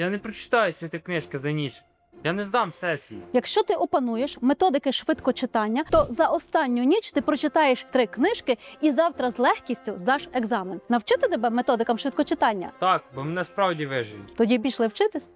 Я не прочитаю ці ти книжки за ніч. Я не здам сесії. Якщо ти опануєш методики швидкочитання, то за останню ніч ти прочитаєш три книжки і завтра з легкістю здаш екзамен. Навчити тебе методикам швидкочитання? Так, бо мене справді виживуть. Тоді пішли вчитись.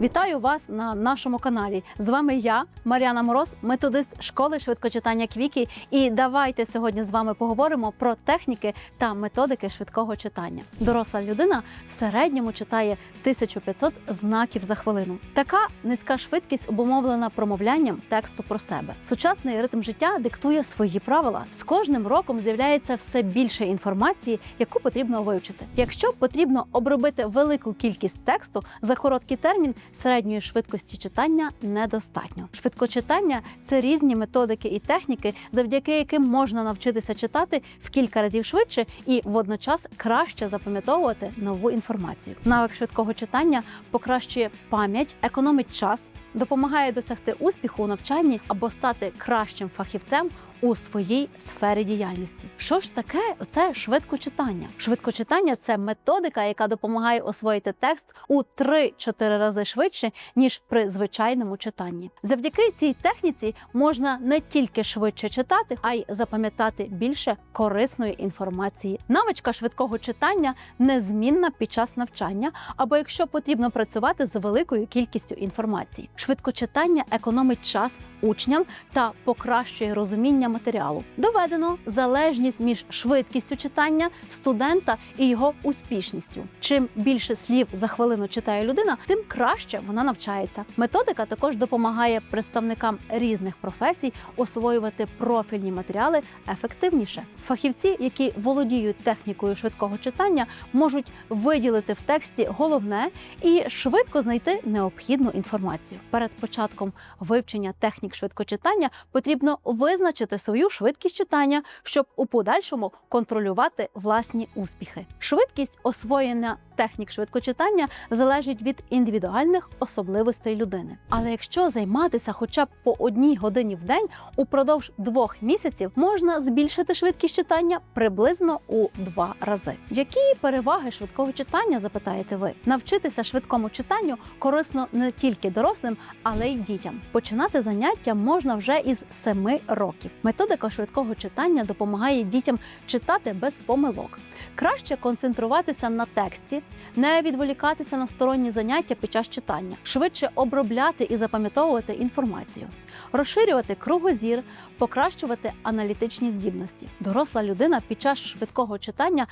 Вітаю вас на нашому каналі. З вами я, Мар'яна Мороз, методист школи швидкочитання Квікі. І давайте сьогодні з вами поговоримо про техніки та методики швидкого читання. Доросла людина в середньому читає 1500 знаків за хвилину. Така низька швидкість обумовлена промовлянням тексту про себе. Сучасний ритм життя диктує свої правила. З кожним роком з'являється все більше інформації, яку потрібно вивчити. Якщо потрібно обробити велику кількість тексту за короткий термін, середньої швидкості читання недостатньо. Швидкочитання це різні методики і техніки, завдяки яким можна навчитися читати в кілька разів швидше і водночас краще запам'ятовувати нову інформацію. Навик швидкого читання покращує пам'ять, економить час, допомагає досягти успіху у навчанні або стати кращим фахівцем у своїй сфері діяльності. Що ж таке це швидкочитання? Швидкочитання це методика, яка допомагає освоїти текст у 3-4 рази швидше ніж при звичайному читанні. Завдяки цій техніці можна не тільки швидше читати, а й запам'ятати більше корисної інформації. Навичка швидкого читання незмінна під час навчання, або якщо потрібно працювати з великою кількістю інформації. Швидкочитання економить час учням та покращує розуміння матеріалу. Доведено залежність між швидкістю читання студента і його успішністю. Чим більше слів за хвилину читає людина, тим краще вона навчається. Методика також допомагає представникам різних професій освоювати профільні матеріали ефективніше. Фахівці, які володіють технікою швидкого читання, можуть виділити в тексті головне і швидко знайти необхідну інформацію. Перед початком вивчення технік швидкочитання потрібно визначити свою швидкість читання, щоб у подальшому контролювати власні успіхи. Швидкість освоєння технік швидкочитання залежить від індивідуальних особливостей людини. Але якщо займатися хоча б по одній годині в день упродовж двох місяців, можна збільшити швидкість читання приблизно у два рази. Які переваги швидкого читання? Запитаєте ви? Навчитися швидкому читанню корисно не тільки дорослим, але й дітям. Починати заняття можна вже із 7 років. Методика швидкого читання допомагає дітям читати без помилок. Краще концентруватися на тексті, не відволікатися на сторонні заняття під час читання, швидше обробляти і запам'ятовувати інформацію, розширювати кругозір, покращувати аналітичні здібності. Доросла людина під час швидкого читання.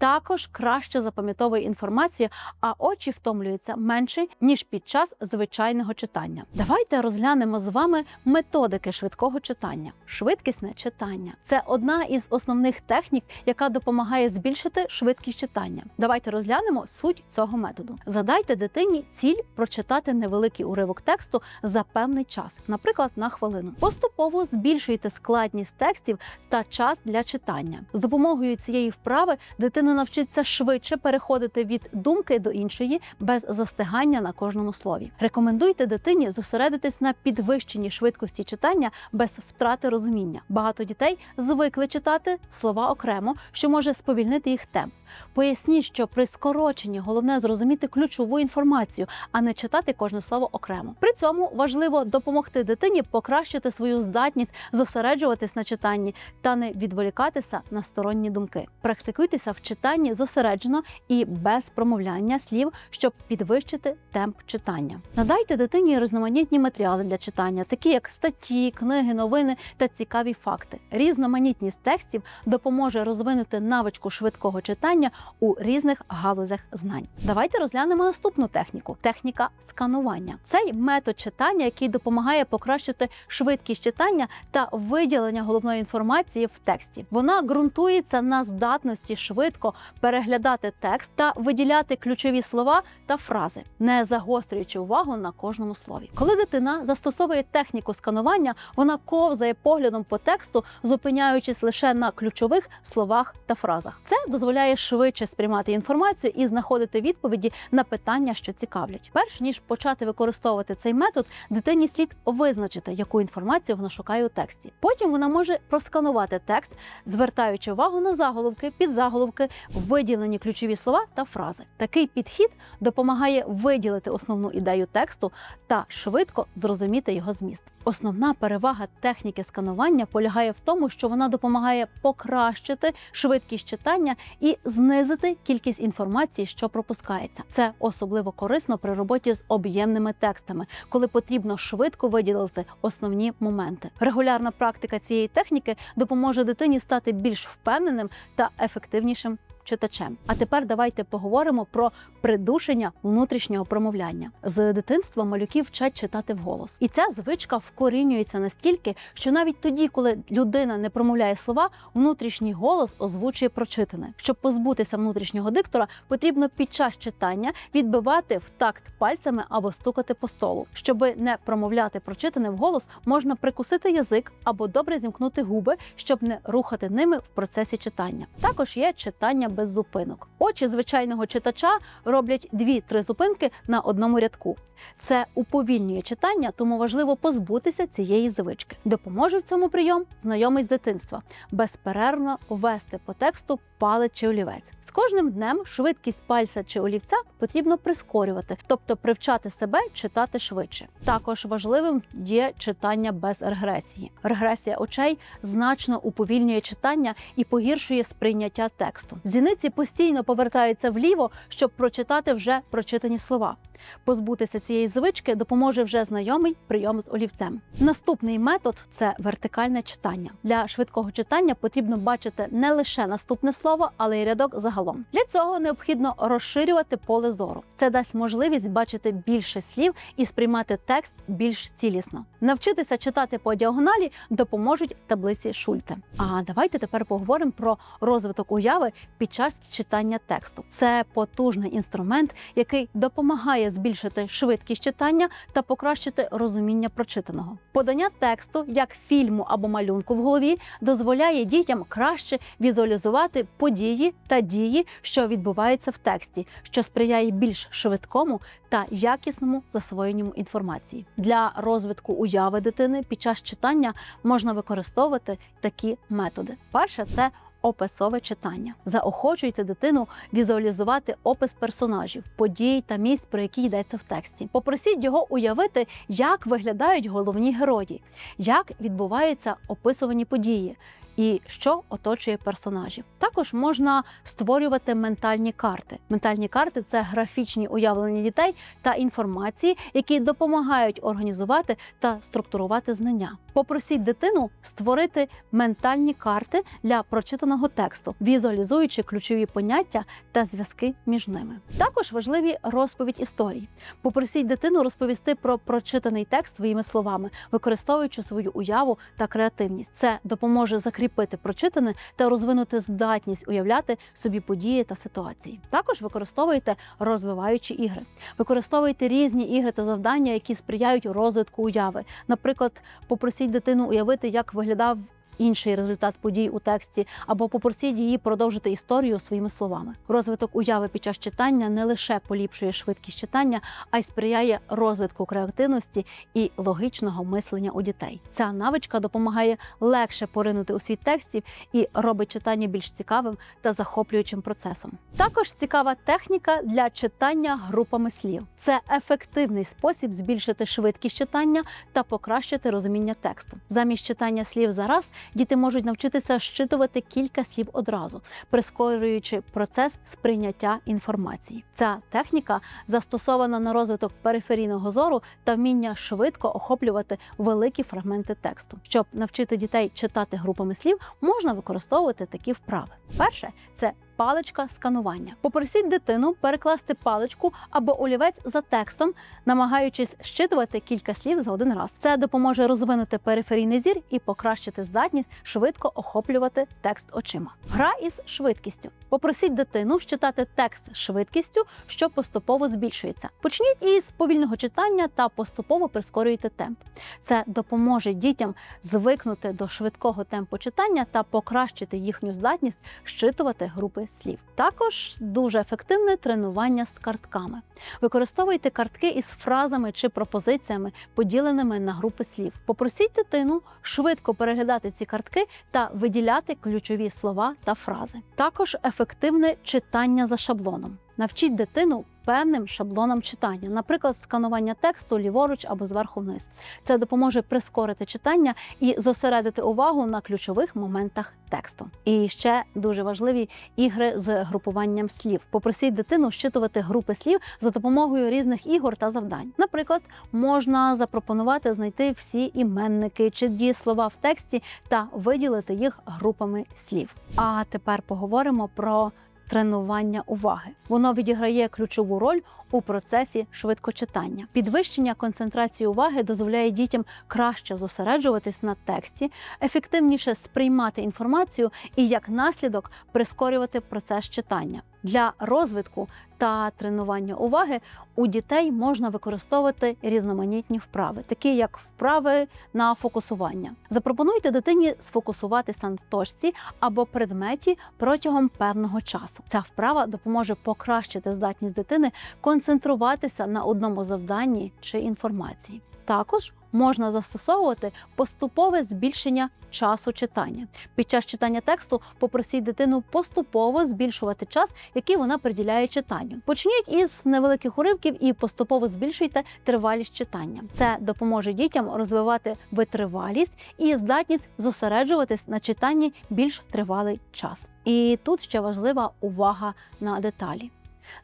Також краще запам'ятовує інформацію, а очі втомлюються менше ніж під час звичайного читання. Давайте розглянемо з вами методики швидкого читання. Швидкісне читання це одна із основних технік, яка допомагає збільшити швидкість читання. Давайте розглянемо суть цього методу. Задайте дитині ціль прочитати невеликий уривок тексту за певний час, наприклад, на хвилину. Поступово збільшуйте складність текстів та час для читання. З допомогою цієї вправи дитина навчиться швидше переходити від думки до іншої без застигання на кожному слові. Рекомендуйте дитині зосередитись на підвищенні швидкості читання без втрати розуміння. Багато дітей звикли читати слова окремо, що може сповільнити їх темп. Поясніть, що при скороченні головне зрозуміти ключову інформацію, а не читати кожне слово окремо. При цьому важливо допомогти дитині покращити свою здатність зосереджуватись на читанні та не відволікатися на сторонні думки. Практикуйтеся в читанні зосереджено і без промовляння слів, щоб підвищити темп читання. Надайте дитині різноманітні матеріали для читання, такі як статті, книги, новини та цікаві факти. Різноманітність текстів допоможе розвинути навичку швидкого читання у різних галузях знань. Давайте розглянемо наступну техніку техніка сканування. Цей метод читання, який допомагає покращити швидкість читання та виділення головної інформації в тексті. Вона ґрунтується на здатності швидко переглядати текст та виділяти ключові слова та фрази, не загострюючи увагу на кожному слові. Коли дитина застосовує техніку сканування, вона ковзає поглядом по тексту, зупиняючись лише на ключових словах та фразах. Це дозволяє швидше сприймати інформацію і знаходити відповіді на питання, що цікавлять. Перш ніж почати використовувати цей метод, дитині слід визначити, яку інформацію вона шукає у тексті. Потім вона може просканувати текст, звертаючи увагу на заголовки, підзаголовки, виділені ключові слова та фрази. Такий підхід допомагає виділити основну ідею тексту та швидко зрозуміти його зміст. Основна перевага техніки сканування полягає в тому, що вона допомагає покращити швидкість читання і знизити кількість інформації, що пропускається. Це особливо корисно при роботі з об'ємними текстами, коли потрібно швидко виділити основні моменти. Регулярна практика цієї техніки допоможе дитині стати більш впевненим та ефективнішим. Читачем, а тепер давайте поговоримо про придушення внутрішнього промовляння. З дитинства малюків вчать читати вголос, і ця звичка вкорінюється настільки, що навіть тоді, коли людина не промовляє слова, внутрішній голос озвучує прочитане. Щоб позбутися внутрішнього диктора, потрібно під час читання відбивати в такт пальцями або стукати по столу. Щоби не промовляти прочитане вголос, можна прикусити язик або добре зімкнути губи, щоб не рухати ними в процесі читання. Також є читання без зупинок. Очі звичайного читача роблять 2-3 зупинки на одному рядку. Це уповільнює читання, тому важливо позбутися цієї звички. Допоможе в цьому прийом знайомий з дитинства безперервно вести по тексту палець чи олівець. З кожним днем швидкість пальця чи олівця потрібно прискорювати, тобто привчати себе читати швидше. Також важливим є читання без регресії. Регресія очей значно уповільнює читання і погіршує сприйняття тексту. Зіниці постійно повертаються вліво, щоб прочитати вже прочитані слова. Позбутися цієї звички допоможе вже знайомий прийом з олівцем. Наступний метод це вертикальне читання. Для швидкого читання потрібно бачити не лише наступне слово, але й рядок загалом. Для цього необхідно розширювати поле зору. Це дасть можливість бачити більше слів і сприймати текст більш цілісно. Навчитися читати по діагоналі допоможуть таблиці Шульте. А давайте тепер поговоримо про розвиток уяви під час читання тексту. Це потужний інструмент, який допомагає збільшити швидкість читання та покращити розуміння прочитаного. Подання тексту як фільму або малюнку в голові дозволяє дітям краще візуалізувати події та дії, що відбуваються в тексті, що сприяє більш швидкому та якісному засвоєнню інформації. Для розвитку уяви дитини під час читання можна використовувати такі методи. Перше це Описове читання заохочуйте дитину візуалізувати опис персонажів, подій та місць, про які йдеться в тексті. Попросіть його уявити, як виглядають головні герої, як відбуваються описувані події. І що оточує персонажів. Також можна створювати ментальні карти. Ментальні карти це графічні уявлення дітей та інформації, які допомагають організувати та структурувати знання. Попросіть дитину створити ментальні карти для прочитаного тексту, візуалізуючи ключові поняття та зв'язки між ними. Також важливі розповідь історій. Попросіть дитину розповісти про прочитаний текст своїми словами, використовуючи свою уяву та креативність. Це допоможе закріпити прочитане та розвинути здатність уявляти собі події та ситуації. Також використовуйте розвиваючі ігри. Використовуйте різні ігри та завдання, які сприяють розвитку уяви. Наприклад, попросіть дитину уявити, як виглядав. Інший результат подій у тексті, або попросіть її продовжити історію своїми словами. Розвиток уяви під час читання не лише поліпшує швидкість читання, а й сприяє розвитку креативності і логічного мислення у дітей. Ця навичка допомагає легше поринути у світ текстів і робить читання більш цікавим та захоплюючим процесом. Також цікава техніка для читання групами слів. Це ефективний спосіб збільшити швидкість читання та покращити розуміння тексту. Замість читання слів за раз діти можуть навчитися щитувати кілька слів одразу, прискорюючи процес сприйняття інформації. Ця техніка застосована на розвиток периферійного зору та вміння швидко охоплювати великі фрагменти тексту. Щоб навчити дітей читати групами слів, можна використовувати такі вправи. Перше це паличка сканування. Попросіть дитину перекласти паличку або олівець за текстом, намагаючись щитувати кілька слів за один раз. Це допоможе розвинути периферійний зір і покращити здатність швидко охоплювати текст очима. Гра із швидкістю. Попросіть дитину читати текст швидкістю, що поступово збільшується. Почніть із повільного читання та поступово прискорюйте темп. Це допоможе дітям звикнути до швидкого темпу читання та покращити їхню здатність щитувати групи слів. Також дуже ефективне тренування з картками. Використовуйте картки із фразами чи пропозиціями, поділеними на групи слів. Попросіть дитину швидко переглядати ці картки та виділяти ключові слова та фрази. Також ефективне читання за шаблоном. Навчіть дитину певним шаблонам читання, наприклад, сканування тексту ліворуч або зверху вниз. Це допоможе прискорити читання і зосередити увагу на ключових моментах тексту. І ще дуже важливі ігри з групуванням слів. Попросіть дитину щитувати групи слів за допомогою різних ігор та завдань. Наприклад, можна запропонувати знайти всі іменники чи дієслова в тексті та виділити їх групами слів. А тепер поговоримо про тренування уваги. Воно відіграє ключову роль у процесі швидкочитання. Підвищення концентрації уваги дозволяє дітям краще зосереджуватись на тексті, ефективніше сприймати інформацію і як наслідок прискорювати процес читання. Для розвитку та тренування уваги у дітей можна використовувати різноманітні вправи, такі як вправи на фокусування. Запропонуйте дитині сфокусуватися на точці або предметі протягом певного часу. Ця вправа допоможе покращити здатність дитини концентруватися на одному завданні чи інформації. Також можна застосовувати поступове збільшення часу читання. Під час читання тексту попросіть дитину поступово збільшувати час, який вона приділяє читанню. Почніть із невеликих уривків і поступово збільшуйте тривалість читання. Це допоможе дітям розвивати витривалість і здатність зосереджуватись на читанні більш тривалий час. І тут ще важлива увага на деталі.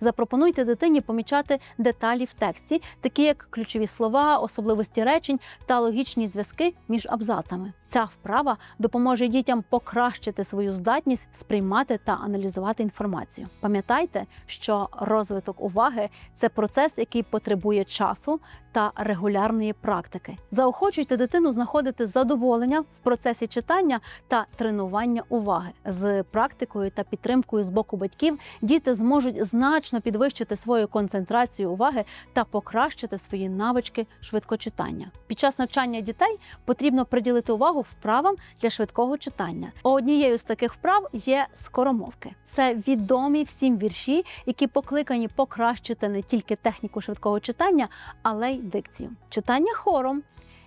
Запропонуйте дитині помічати деталі в тексті, такі як ключові слова, особливості речень та логічні зв'язки між абзацами. Ця вправа допоможе дітям покращити свою здатність сприймати та аналізувати інформацію. Пам'ятайте, що розвиток уваги це процес, який потребує часу та регулярної практики. Заохочуйте дитину знаходити задоволення в процесі читання та тренування уваги з практикою та підтримкою з боку батьків. Діти зможуть значно підвищити свою концентрацію уваги та покращити свої навички швидкочитання. Під час навчання дітей потрібно приділити увагу вправам для швидкого читання. Однією з таких вправ є скоромовки. Це відомі всім вірші, які покликані покращити не тільки техніку швидкого читання, але й дикцію. Читання хором.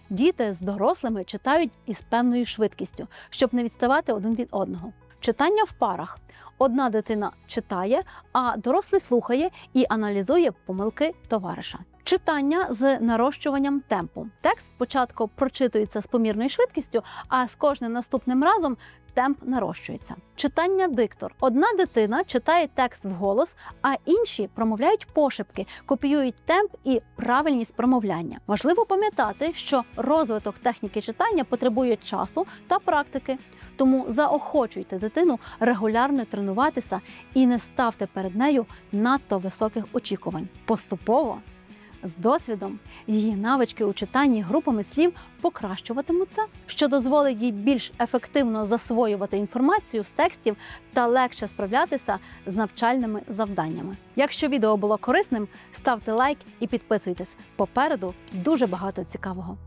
Діти з дорослими читають із певною швидкістю, щоб не відставати один від одного. Читання в парах. Одна дитина читає, а дорослий слухає і аналізує помилки товариша. Читання з нарощуванням темпу. Текст спочатку прочитується з помірною швидкістю, а з кожним наступним разом темп нарощується. Читання диктор. Одна дитина читає текст вголос, а інші промовляють пошепки, копіюють темп і правильність промовляння. Важливо пам'ятати, що розвиток техніки читання потребує часу та практики. Тому заохочуйте дитину регулярно тренуватися і не ставте перед нею надто високих очікувань. Поступово з досвідом її навички у читанні групами слів покращуватимуться, що дозволить їй більш ефективно засвоювати інформацію з текстів та легше справлятися з навчальними завданнями. Якщо відео було корисним, ставте лайк і підписуйтесь. Попереду дуже багато цікавого.